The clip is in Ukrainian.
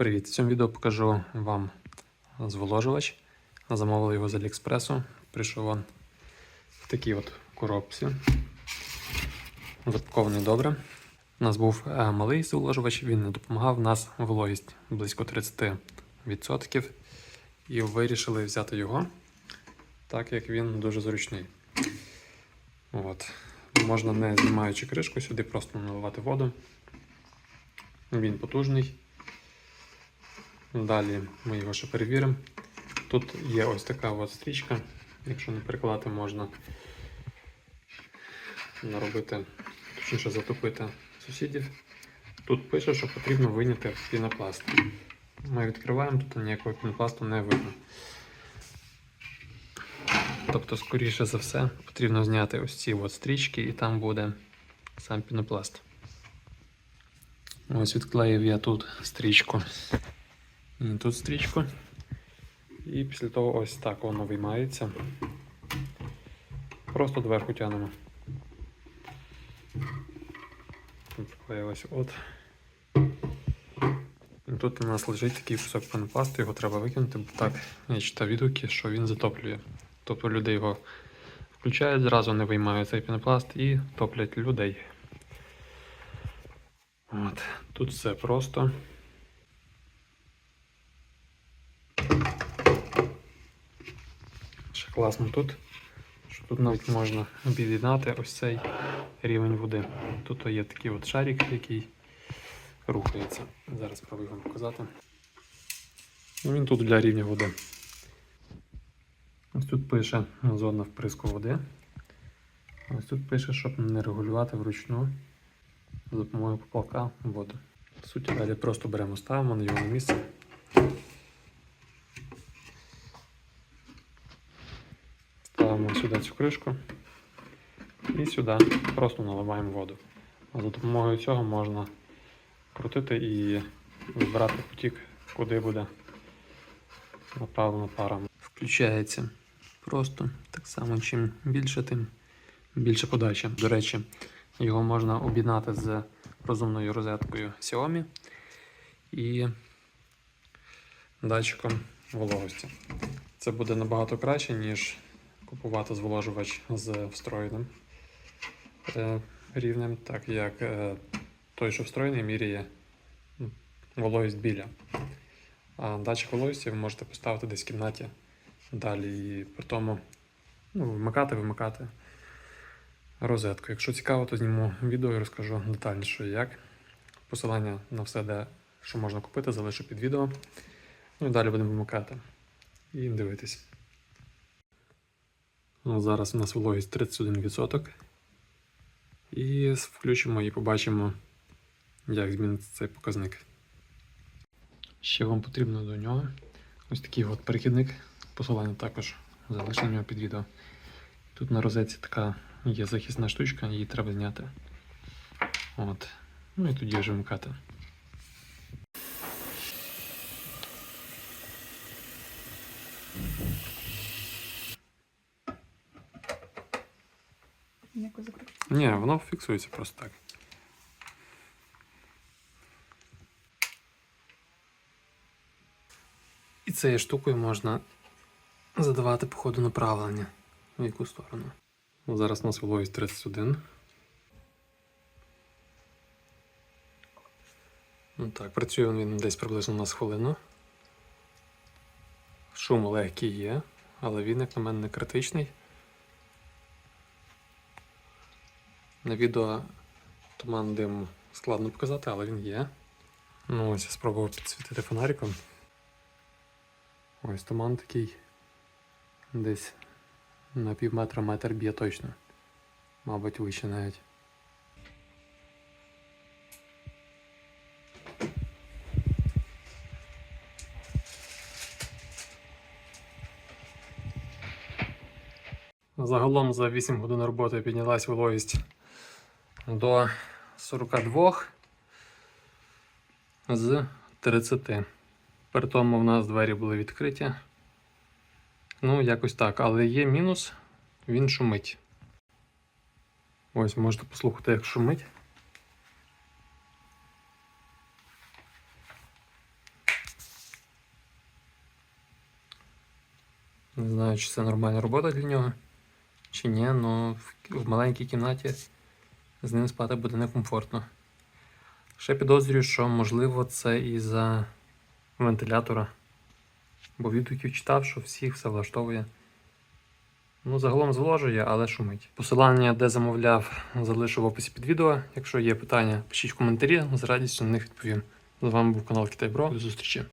Привіт! В цьому відео покажу вам зволожувач. Замовили його з Аліекспресу. Прийшов він в такій от коробці. Запакований добре. У нас був е, малий зволожувач, він не допомагав. У нас вологість близько 30%. І вирішили взяти його, так як він дуже зручний. От. Можна не знімаючи кришку, сюди просто наливати воду. Він потужний. Далі ми його ще перевіримо. Тут є ось така от стрічка. Якщо не перекладати, можна наробити, точніше затопити сусідів. Тут пише, що потрібно виняти пінопласт. Ми відкриваємо, тут ніякого пінопласту не видно. Тобто, скоріше за все, потрібно зняти ось ці от стрічки і там буде сам пінопласт. Ось відклеїв я тут стрічку. Тут стрічку. І після того ось так воно виймається. Просто доверху тянемо. Тут вклеїлось от. Тут у нас лежить такий кусок пенопласту, його треба викинути, бо так я читав відгуки, що він затоплює. Тобто люди його включають, зразу не виймають цей пінопласт і топлять людей. От. Тут все просто. Ще класно тут, що тут навіть можна об'єднати ось цей рівень води. Тут є такий от шарик, який рухається. Зараз спробую вам показати. Ну, Він тут для рівня води. Ось тут пише зона вприску води. Ось тут пише, щоб не регулювати вручну за допомогою поплавка воду. По суті, далі просто беремо, ставимо на його місце. Ставимо сюди цю кришку і сюди просто наливаємо воду. За допомогою цього можна крутити і вибирати потік, куди буде направлена пара. Включається просто так само, чим більше, тим більше подача. До речі, його можна об'єднати з розумною розеткою Xiaomi і датчиком вологості. Це буде набагато краще, ніж купувати зволожувач з встроєним е, рівнем, так як е, той, що встроєний, міряє вологість біля. А датчик вологості ви можете поставити десь в кімнаті далі і при тому ну, вмикати, вимикати розетку. Якщо цікаво, то зніму відео і розкажу детальніше як. Посилання на все, де що можна купити, залишу під відео. Ну і далі будемо вимикати і дивитись. Ну, зараз у нас вологість 31%. І включимо і побачимо, як зміниться цей показник. Ще вам потрібно до нього ось такий от перехідник. Посилання також залишу під відео. Тут на розетці така є захисна штучка, її треба зняти. От. Ну і тоді вже вмикати. Закрутити. Ні, воно фіксується просто так. І цією штукою можна задавати по ходу направлення в яку сторону. Ну, Зараз у нас вологість 31. Ну так, працює він десь приблизно у нас хвилину. Шум легкий є, але він, як на мене, не критичний. На відео туман дим складно показати, але він є. Ну ось я спробував підсвітити фонариком. Ось туман такий. Десь на пів метра метр б'є точно. Мабуть, вище навіть. Загалом за 8 годин роботи піднялась вологість до 42 з 30. При тому в нас двері були відкриті. Ну, якось так, але є мінус, він шумить. Ось, можете послухати, як шумить. Не знаю, чи це нормальна робота для нього, чи ні, але в маленькій кімнаті з ним спати буде некомфортно. Ще підозрюю, що можливо це із-за вентилятора. Бо відгуків читав, що всіх все влаштовує. Ну, загалом зволожує, але шумить. Посилання, де замовляв, залишу в описі під відео. Якщо є питання, пишіть в коментарі, з радістю на них відповім. З вами був канал Китай Бро. До зустрічі.